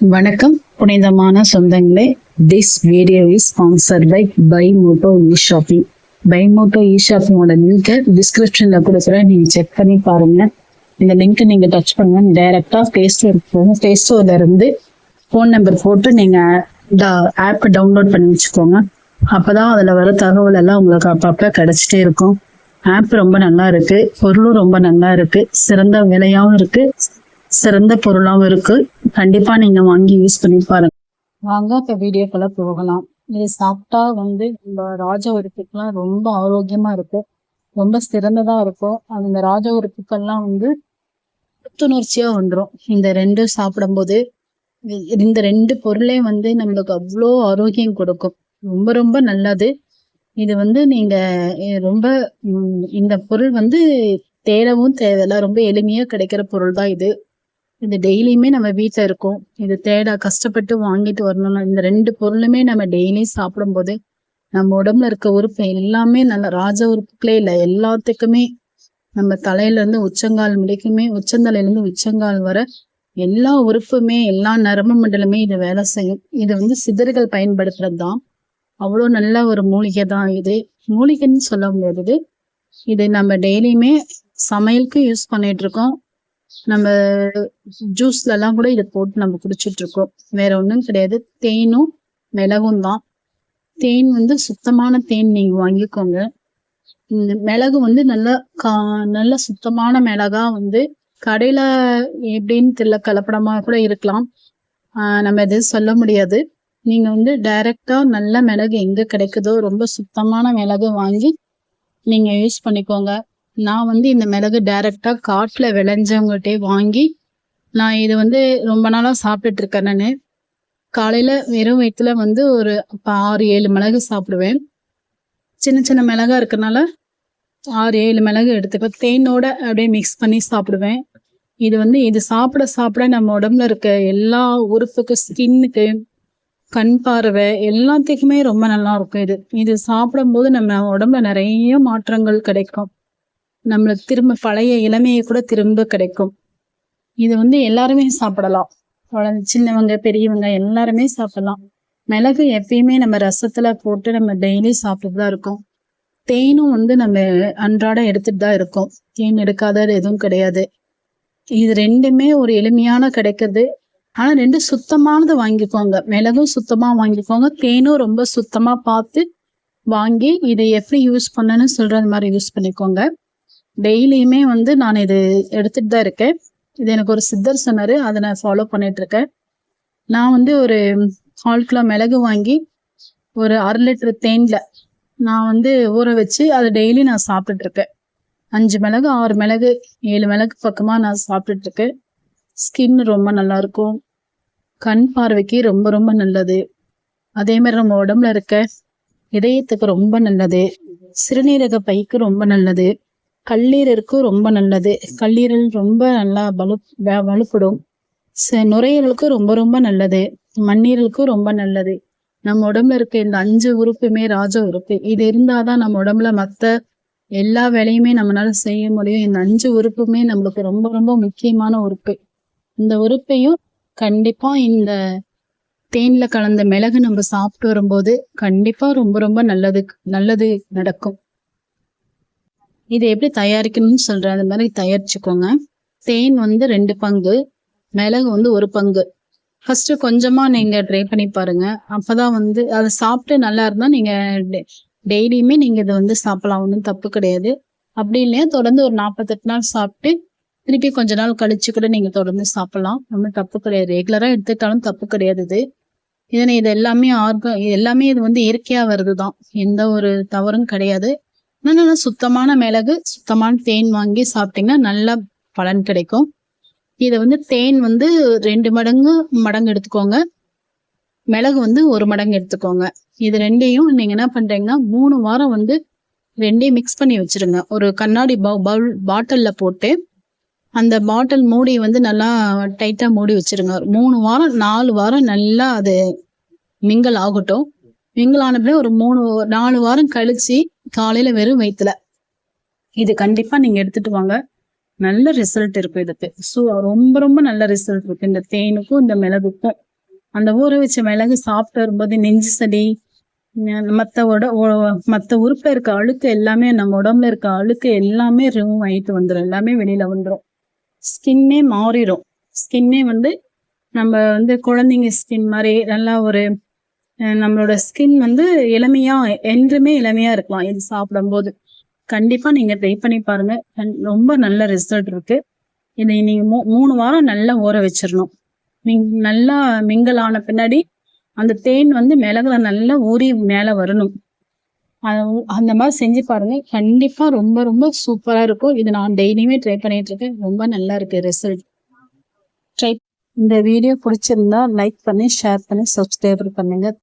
வணக்கம். புனிதமான சொந்தங்களே this video is sponsor by by Moto E shopping by Moto E ஷாப்பிங்கோட லிங்கை டிஸ்கிரிப்ஷன்ல கொடுக்குறேன். நீங்க செக் பண்ணி பாருங்க. இந்த லிங்க்கை நீங்க டச் பண்ணுங்க. டைரக்டா பிளே ஸ்டோர் போகும் பிளே இருந்து ஃபோன் நம்பர் போட்டு நீங்க ஆப் டவுன்லோட் பண்ணி வச்சுக்கோங்க. அப்பதான் அதுல வர தகவல் எல்லாம் உங்களுக்கு அப்பப்ப கிடைச்சிட்டே இருக்கும். ஆப் ரொம்ப நல்லா இருக்கு. பொருளும் ரொம்ப நல்லா இருக்கு. சிறந்த விலையாவும் இருக்கு. சிறந்த பொருளாவும் இருக்கு. கண்டிப்பா நீங்க வாங்கி யூஸ் பண்ணி பாருங்க. வாங்க இப்ப வீடியோக்குள்ள போகலாம். இது சாப்பிட்டா வந்து இந்த ராஜ உறுப்புக்கெல்லாம் ரொம்ப ஆரோக்கியமா இருக்கும் ரொம்ப சிறந்ததா இருக்கும் அந்த ராஜ உறுப்புக்கள்லாம் வந்து புத்துணர்ச்சியா வந்துடும் இந்த ரெண்டும் சாப்பிடும்போது இந்த ரெண்டு பொருளே வந்து நம்மளுக்கு அவ்வளோ ஆரோக்கியம் கொடுக்கும். ரொம்ப ரொம்ப நல்லது. இது வந்து நீங்க ரொம்ப இந்த பொருள் வந்து தேடவும் தேவையில்ல. ரொம்ப எளிமையா கிடைக்கிற பொருள் தான் இது. இது டெய்லியுமே நம்ம வீட்டில் இருக்கும். இது தேடா கஷ்டப்பட்டு வாங்கிட்டு வரணும் இந்த ரெண்டு பொருளுமே நம்ம டெய்லியும் சாப்பிடும்போது நம்ம உடம்புல இருக்க உறுப்பு எல்லாமே நல்ல ராஜ உறுப்புகளே இல்லை. எல்லாத்துக்குமே நம்ம தலையிலேருந்து உச்சங்கால் முடிக்குமே உச்சந்தலையிலேருந்து உச்சங்கால் வர எல்லா உறுப்புமே எல்லா நரம்பு மண்டலமே இது வேலை செய்யும். இது வந்து சிதறுகள் பயன்படுத்துறது தான் அவ்வளோ நல்ல ஒரு மூலிகை தான் இது. மூலிகைன்னு சொல்ல முடியாது இது நம்ம டெய்லியுமே சமையலுக்கு யூஸ் பண்ணிட்டு இருக்கோம். நம்ம ஜூஸ்ல எல்லாம் கூட இதை போட்டு நம்ம குடிச்சிட்டு இருக்கோம் வேற ஒன்றும் கிடையாது. தேனும் மிளகும் தான். தேன் வந்து சுத்தமான தேன் நீங்க வாங்கிக்கோங்க. மிளகு வந்து நல்ல கா நல்ல சுத்தமான மிளகா வந்து கடையில எப்படின்னு தெரியல கலப்படமா கூட இருக்கலாம். ஆஹ் நம்ம எதுவும் சொல்ல முடியாது. நீங்க வந்து டைரக்டா நல்ல மிளகு எங்க கிடைக்குதோ ரொம்ப சுத்தமான மிளகு வாங்கி நீங்க யூஸ் பண்ணிக்கோங்க. நான் வந்து இந்த மிளகு டைரக்டா காட்டில் விளைஞ்சவங்ககிட்டே வாங்கி நான் இது வந்து ரொம்ப நாளாக சாப்பிட்டுட்டு இருக்கேன் நான். காலையில் வெறும் வயிற்றுல வந்து ஒரு ஆறு ஏழு மிளகு சாப்பிடுவேன். சின்ன சின்ன மிளகா இருக்கிறனால ஆறு ஏழு மிளகு எடுத்துப்பேன் தேனோட அப்படியே மிக்ஸ் பண்ணி சாப்பிடுவேன். இது வந்து இது சாப்பிட சாப்பிட நம்ம உடம்புல இருக்க எல்லா உறுப்புக்கு ஸ்கின்னுக்கு கண் பார்வை எல்லாத்துக்குமே ரொம்ப நல்லா இருக்கும் இது. இது சாப்பிடும்போது நம்ம உடம்புல நிறைய மாற்றங்கள் கிடைக்கும். நம்மளுக்கு திரும்ப பழைய இளமையை கூட திரும்ப கிடைக்கும். இது வந்து எல்லாருமே சாப்பிடலாம். குழந்தை சின்னவங்க பெரியவங்க எல்லாருமே சாப்பிடலாம். மிளகு எப்பயுமே நம்ம ரசத்துல போட்டு நம்ம டெய்லி சாப்பிட்டுட்டு தான் இருக்கோம். தேனும் வந்து நம்ம அன்றாட எடுத்துட்டு தான் இருக்கோம். தேன் எடுக்காத எதுவும் கிடையாது. இது ரெண்டுமே ஒரு எளிமையான கிடைக்கிறது. ஆனா ரெண்டு சுத்தமானது வாங்கிக்கோங்க. மிளகும் சுத்தமா வாங்கிக்கோங்க. தேனும் ரொம்ப சுத்தமா பார்த்து வாங்கி இதை எப்படி யூஸ் பண்ணணும்னு சொல்றது மாதிரி யூஸ் பண்ணிக்கோங்க. டெய்லியுமே வந்து நான் இது எடுத்துட்டு தான் இருக்கேன். இது எனக்கு ஒரு சித்தர் சொன்னார் அதை நான் ஃபாலோ பண்ணிகிட்ருக்கேன் நான் வந்து ஒரு கால் கிலோ மிளகு வாங்கி ஒரு அரை லிட்டர் தேனில் நான் வந்து ஊற வச்சு அதை டெய்லி நான் சாப்பிட்டுட்டு இருக்கேன். அஞ்சு மிளகு ஆறு மிளகு ஏழு மிளகு பக்கமாக நான் சாப்பிட்டுட்ருக்கேன் ஸ்கின் ரொம்ப நல்லாயிருக்கும் கண் பார்வைக்கு ரொம்ப ரொம்ப நல்லது. அதே மாதிரி நம்ம உடம்புல இருக்க இதயத்துக்கு ரொம்ப நல்லது. சிறுநீரக பைக்கு ரொம்ப நல்லது. கல்லீரலுக்கு ரொம்ப நல்லது. கல்லீரல் ரொம்ப நல்லா வலு வ- வலுப்படும். ச- நுரையீரலுக்கு ரொம்ப ரொம்ப நல்லது. மண்ணீரலுக்கும் ரொம்ப நல்லது. நம்ம உடம்புல இருக்க இந்த அஞ்சு உறுப்புமே ராஜ உறுப்பு. இது இருந்தாதான் நம்ம உடம்புல மற்ற எல்லா வேலையுமே நம்மளால செய்ய முடியும். இந்த அஞ்சு உறுப்புமே நம்மளுக்கு ரொம்ப ரொம்ப முக்கியமான உறுப்பு. இந்த உறுப்பையும் கண்டிப்பா இந்த தேன்ல கலந்த மிளகு நம்ம சாப்பிட்டு வரும்போது கண்டிப்பா ரொம்ப ரொம்ப நல்லது நல்லது நடக்கும். இதை எப்படி தயாரிக்கணும்னு சொல்கிறேன் அந்த மாதிரி தயாரிச்சுக்கோங்க. தேன் வந்து ரெண்டு பங்கு மிளகு வந்து ஒரு பங்கு. ஃபர்ஸ்ட் கொஞ்சமா நீங்க ட்ரை பண்ணி பாருங்க. அப்பதான் வந்து அதை சாப்பிட்டு நல்லா இருந்தா நீங்க டெய்லியுமே நீங்க இதை வந்து சாப்பிடலாம். ஒன்றும் தப்பு கிடையாது. அப்படி இல்லையா? தொடர்ந்து ஒரு நாற்பத்தெட்டு நாள் சாப்பிட்டு திருப்பி கொஞ்ச நாள் கழிச்சு கூட நீங்க தொடர்ந்து சாப்பிடலாம். ஒன்றும் தப்பு கிடையாது. ரெகுலரா எடுத்துக்கிட்டாலும் தப்பு கிடையாது இது. இதனை இது எல்லாமே ஆர்க எல்லாமே இது வந்து இயற்கையா வருதுதான் எந்த ஒரு தவறும் கிடையாது. நல்லா சுத்தமான மிளகு சுத்தமான தேன் வாங்கி சாப்பிட்டீங்கன்னா நல்ல பலன் கிடைக்கும். இதை வந்து தேன் வந்து ரெண்டு மடங்கு மடங்கு எடுத்துக்கோங்க. மிளகு வந்து ஒரு மடங்கு எடுத்துக்கோங்க. இது ரெண்டையும் நீங்கள் என்ன பண்ணுறீங்கன்னா மூணு வாரம் வந்து ரெண்டையும் மிக்ஸ் பண்ணி வச்சுருங்க. ஒரு கண்ணாடி பவுல் பாட்டிலில் போட்டு அந்த பாட்டில் மூடி வந்து நல்லா டைட்டாக மூடி வச்சிருங்க. மூணு வாரம் நாலு வாரம் நல்லா அது மிங்கல் ஆகட்டும். மிங்கல் பிறகு ஒரு மூணு நாலு வாரம் கழிச்சு காலையில வெறும் வயிற்றுல இது கண்டிப்பா நீங்க எடுத்துட்டு வாங்க. நல்ல ரிசல்ட் இருக்கும் இதுக்கு ஸோ ரொம்ப ரொம்ப நல்ல ரிசல்ட் இருக்கு. இந்த தேனுக்கும் இந்த மிளகுக்கும். அந்த ஊற வச்ச மிளகு சாப்பிட்டு வரும்போது நெஞ்சு சளி. மற்ற உட மற்ற உறுப்பில் இருக்க அழுக்கு எல்லாமே நம்ம உடம்புல இருக்க அழுக்கு எல்லாமே ரிமூவ் ஆகிட்டு வந்துடும் எல்லாமே வெளியில வந்துடும் ஸ்கின்னே மாறிடும் ஸ்கின்னே வந்து நம்ம வந்து குழந்தைங்க ஸ்கின் மாதிரி நல்லா ஒரு நம்மளோட ஸ்கின் வந்து இளமையா என்றுமே இளமையா இருக்கலாம். இது சாப்பிடும்போது. கண்டிப்பா நீங்க ட்ரை பண்ணி பாருங்க. ரொம்ப நல்ல ரிசல்ட் இருக்கு. இதை நீங்க மூ- மூணு வாரம் நல்லா ஊற வச்சிடணும் மிங் நல்லா மிங்கல் ஆன பின்னாடி அந்த தேன் வந்து மிளகுல நல்லா ஊறி மேல வரணும். அது- அந்த மாதிரி செஞ்சு பாருங்க. கண்டிப்பா ரொம்ப ரொம்ப சூப்பரா இருக்கும். இது நான் டெய்லியுமே ட்ரை பண்ணிட்டு இருக்கேன். ரொம்ப நல்லா இருக்கு ரிசல்ட் ட்ரை இந்த வீடியோ பிடிச்சிருந்தா லைக் பண்ணி ஷேர் பண்ணி சப்ஸ்கிரைபர் பண்ணுங்க.